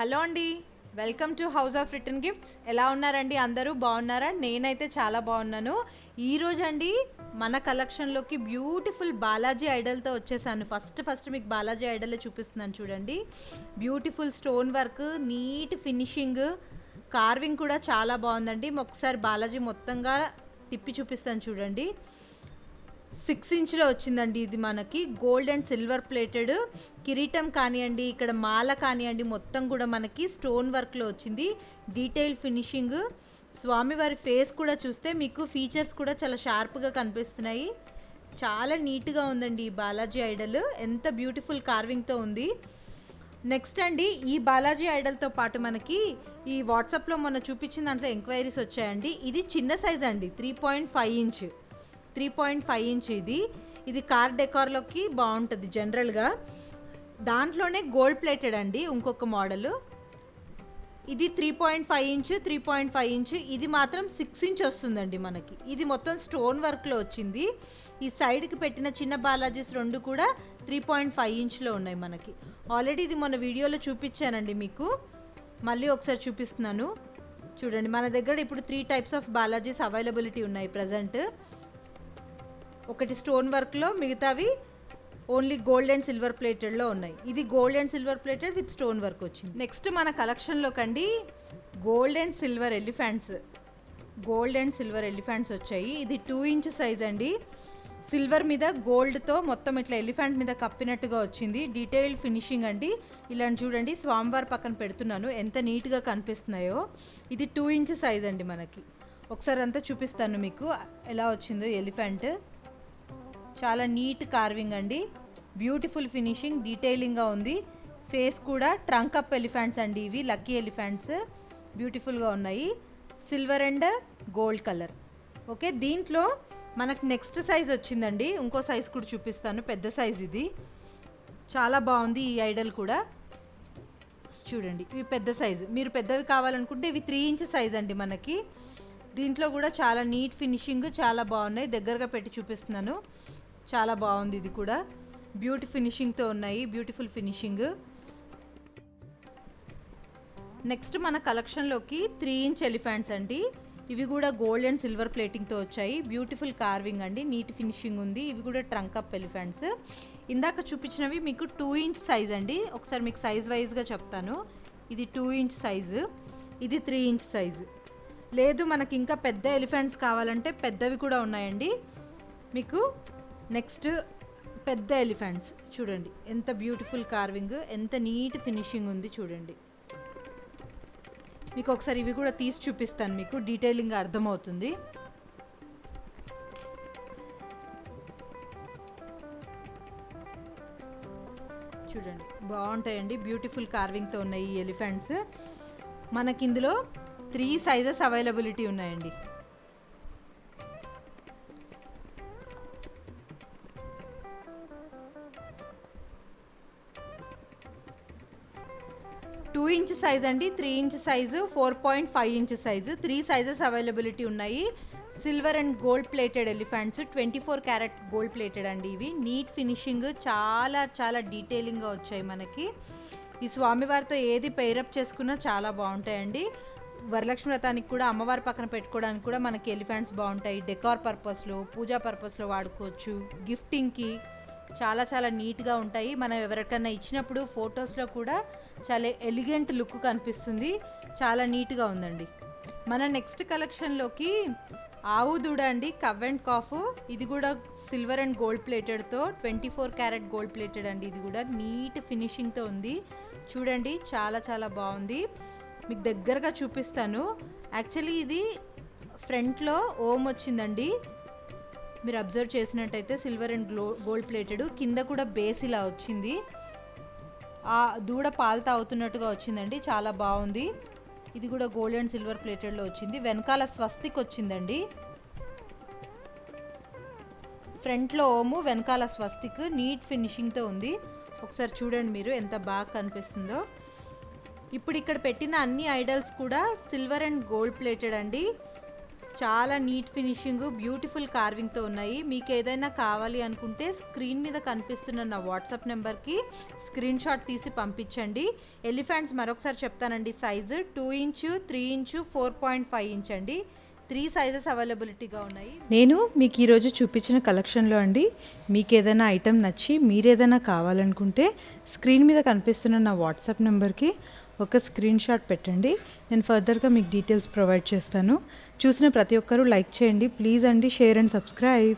Hello అండి. Welcome to house of return gifts. ఎలా ఉన్నారండి అందరూ? బాగున్నారా? నేనైతే చాలా బాగున్నాను. ఈరోజు అండి మన కలెక్షన్లోకి బ్యూటిఫుల్ బాలాజీ ఐడల్తో వచ్చేసాను. ఫస్ట్ ఫస్ట్ మీకు బాలాజీ ఐడలే చూపిస్తున్నాను చూడండి. Beautiful stone work neat finishing carving కూడా చాలా బాగుందండి. ఒకసారి బాలాజీ మొత్తంగా తిప్పి చూపిస్తాను చూడండి. సిక్స్ ఇంచ్లో వచ్చిందండి ఇది మనకి. గోల్డ్ అండ్ సిల్వర్ ప్లేటెడ్ కిరీటం కానివ్వండి ఇక్కడ మాల కానివ్వండి మొత్తం కూడా మనకి స్టోన్ వర్క్లో వచ్చింది. Detail finishing. స్వామివారి ఫేస్ కూడా చూస్తే మీకు ఫీచర్స్ కూడా చాలా షార్ప్గా కనిపిస్తున్నాయి. చాలా నీట్గా ఉందండి ఈ బాలాజీ ఐడల్. ఎంత బ్యూటిఫుల్ కార్వింగ్తో ఉంది. నెక్స్ట్ అండి ఈ బాలాజీ ఐడల్తో పాటు మనకి ఈ వాట్సాప్లో మొన్న చూపించిన దాంట్లో ఎంక్వైరీస్ వచ్చాయండి. ఇది చిన్న సైజ్ అండి three point five inch. Three point five inch ఇది. ఇది కార్ డెకార్లోకి బాగుంటుంది జనరల్గా దాంట్లోనే గోల్డ్ ప్లేటెడ్ అండి ఇంకొక మోడల్ ఇది three point five inch three point five inch. ఇది మాత్రం సిక్స్ ఇంచ్ వస్తుందండి మనకి. ఇది మొత్తం స్టోన్ వర్క్లో వచ్చింది. ఈ సైడ్కి పెట్టిన చిన్న బాలాజీస్ రెండు కూడా త్రీ పాయింట్ ఫైవ్ ఇంచ్లో ఉన్నాయి మనకి. ఆల్రెడీ ఇది మొన్న వీడియోలో చూపించానండి మీకు. మళ్ళీ ఒకసారి చూపిస్తున్నాను. చూడండి మన దగ్గర ఇప్పుడు three types of Balajis availability ఉన్నాయి ప్రజెంట్ ఒకటి స్టోన్ వర్క్లో మిగతావి ఓన్లీ గోల్డ్ అండ్ సిల్వర్ ప్లేటెడ్లో ఉన్నాయి. ఇది gold and silver plated with stone work వచ్చింది. నెక్స్ట్ మన కలెక్షన్లో కండి gold and silver elephants. Gold and silver elephants వచ్చాయి. ఇది టూ ఇంచ్ సైజ్ అండి. సిల్వర్ మీద గోల్డ్తో మొత్తం ఇట్లా ఎలిఫెంట్ మీద కప్పినట్టుగా వచ్చింది. డీటెయిల్ ఫినిషింగ్ అండి. ఇలాంటి చూడండి స్వామివారి పక్కన పెడుతున్నాను. ఎంత నీట్గా కనిపిస్తున్నాయో. ఇది టూ ఇంచ్ సైజ్ అండి మనకి. ఒకసారి అంతా చూపిస్తాను మీకు. ఎలా వచ్చిందో ఎలిఫెంట్. చాలా నీట్ కార్వింగ్ అండి. బ్యూటిఫుల్ ఫినిషింగ్ డీటెయిలింగ్గా ఉంది. ఫేస్ కూడా ట్రంక్ అప్ ఎలిఫెంట్స్ అండి ఇవి లక్కీ ఎలిఫెంట్స్ బ్యూటిఫుల్గా ఉన్నాయి. Silver and gold colour okay దీంట్లో మనకు నెక్స్ట్ సైజ్ వచ్చిందండి. ఇంకో సైజ్ కూడా చూపిస్తాను పెద్ద సైజ్ ఇది. చాలా బాగుంది ఈ ఐడల్ కూడా. చూడండి ఇవి పెద్ద సైజు మీరు పెద్దవి కావాలనుకుంటే ఇవి త్రీ ఇంచ్ సైజ్ అండి మనకి. దీంట్లో కూడా చాలా నీట్ ఫినిషింగ్ చాలా బాగున్నాయి. దగ్గరగా పెట్టి చూపిస్తున్నాను. చాలా బాగుంది ఇది కూడా. బ్యూటీ ఫినిషింగ్తో ఉన్నాయి బ్యూటిఫుల్ ఫినిషింగ్ నెక్స్ట్ మన కలెక్షన్లోకి త్రీ ఇంచ్ ఎలిఫెంట్స్ అండి. ఇవి కూడా గోల్డ్ అండ్ సిల్వర్ ప్లేటింగ్తో వచ్చాయి. బ్యూటిఫుల్ కార్వింగ్ అండి నీట్ ఫినిషింగ్ ఉంది. ఇవి కూడా ట్రంక్ అప్ ఎలిఫెంట్స్ ఇందాక చూపించినవి మీకు టూ ఇంచ్ సైజ్ అండి. ఒకసారి మీకు సైజ్ వైజ్గా చెప్తాను. ఇది టూ ఇంచ్ సైజు ఇది త్రీ ఇంచ్ సైజు లేదు మనకి ఇంకా పెద్ద ఎలిఫెంట్స్ కావాలంటే పెద్దవి కూడా ఉన్నాయండి. మీకు నెక్స్ట్ పెద్ద ఎలిఫెంట్స్ చూడండి ఎంత బ్యూటిఫుల్ కార్వింగ్ ఎంత నీట్ ఫినిషింగ్ ఉంది చూడండి. మీకు ఒకసారి ఇవి కూడా తీసి చూపిస్తాను మీకు డీటెయిలింగ్గా అర్థమవుతుంది. చూడండి బాగుంటాయండి బ్యూటిఫుల్ కార్వింగ్తో ఉన్నాయి ఈ ఎలిఫెంట్స్ మనకి ఇందులో త్రీ సైజెస్ అవైలబిలిటీ ఉన్నాయండి. టూ ఇంచ్ సైజ్ అండి three inch size four point five inch size. Three sizes availability ఉన్నాయి. Silver and gold plated elephants twenty four carat gold plated అండి ఇవి. నీట్ ఫినిషింగ్ చాలా చాలా డీటెయిలింగ్గా వచ్చాయి మనకి. ఈ స్వామివారితో ఏది పేరప్ చేసుకున్నా చాలా బాగుంటాయండి. వరలక్ష్మి వ్రతానికి కూడా అమ్మవారి పక్కన పెట్టుకోవడానికి కూడా మనకి ఎలిఫెంట్స్ బాగుంటాయి. డెకార్ పర్పస్లో పూజా పర్పస్లో వాడుకోవచ్చు. గిఫ్టింగ్కి చాలా చాలా నీట్గా ఉంటాయి. మనం ఎవరికన్నా ఇచ్చినప్పుడు ఫొటోస్లో కూడా చాలా ఎలిగెంట్ లుక్ కనిపిస్తుంది. చాలా నీట్గా ఉందండి. మన నెక్స్ట్ కలెక్షన్లోకి ఆవు దూడ అండి కవ్ అండ్ కాఫ్. ఇది కూడా silver and gold ప్లేటెడ్తో twenty four carat gold plated అండి. ఇది కూడా నీట్ ఫినిషింగ్తో ఉంది. చూడండి చాలా చాలా బాగుంది. మీకు దగ్గరగా చూపిస్తాను. యాక్చువల్లీ ఇది ఫ్రంట్లో ఓం వచ్చిందండి. మీరు అబ్జర్వ్ చేసినట్టయితే silver and glow gold plated కింద కూడా బేస్ ఇలా వచ్చింది. ఆ దూడ పాలు అవుతున్నట్టుగా వచ్చిందండి. చాలా బాగుంది. ఇది కూడా గోల్డ్ అండ్ సిల్వర్ ప్లేటెడ్లో వచ్చింది. వెనకాల స్వస్తిక్ వచ్చిందండి. ఫ్రంట్లో ఓము వెనకాల స్వస్తిక్. నీట్ ఫినిషింగ్తో ఉంది. ఒకసారి చూడండి మీరు ఎంత బాగా కనిపిస్తుందో. ఇప్పుడు ఇక్కడ పెట్టిన అన్ని ఐడల్స్ కూడా సిల్వర్ అండ్ గోల్డ్ ప్లేటెడ్ అండి. చాలా నీట్ ఫినిషింగ్ బ్యూటిఫుల్ కార్వింగ్తో ఉన్నాయి. మీకు ఏదైనా కావాలి అనుకుంటే స్క్రీన్ మీద కనిపిస్తున్న నా వాట్సాప్ నెంబర్కి స్క్రీన్ షాట్ తీసి పంపించండి. ఎలిఫెంట్స్ మరొకసారి చెప్తానండి. Size two inch three inch four point five inch అండి. త్రీ సైజెస్ అవైలబిలిటీగా ఉన్నాయి. నేను మీకు ఈరోజు చూపించిన కలెక్షన్లో అండి మీకు ఏదైనా ఐటెం నచ్చి మీరు ఏదైనా కావాలనుకుంటే స్క్రీన్ మీద కనిపిస్తున్న నా వాట్సాప్ నెంబర్కి ఒక స్క్రీన్ షాట్ పెట్టండి. నేను ఫర్దర్గా మీకు డీటెయిల్స్ ప్రొవైడ్ చేస్తాను. చూసిన ప్రతి ఒక్కరూ లైక్ చేయండి. ప్లీజ్ అండి షేర్ అండ్ సబ్స్క్రైబ్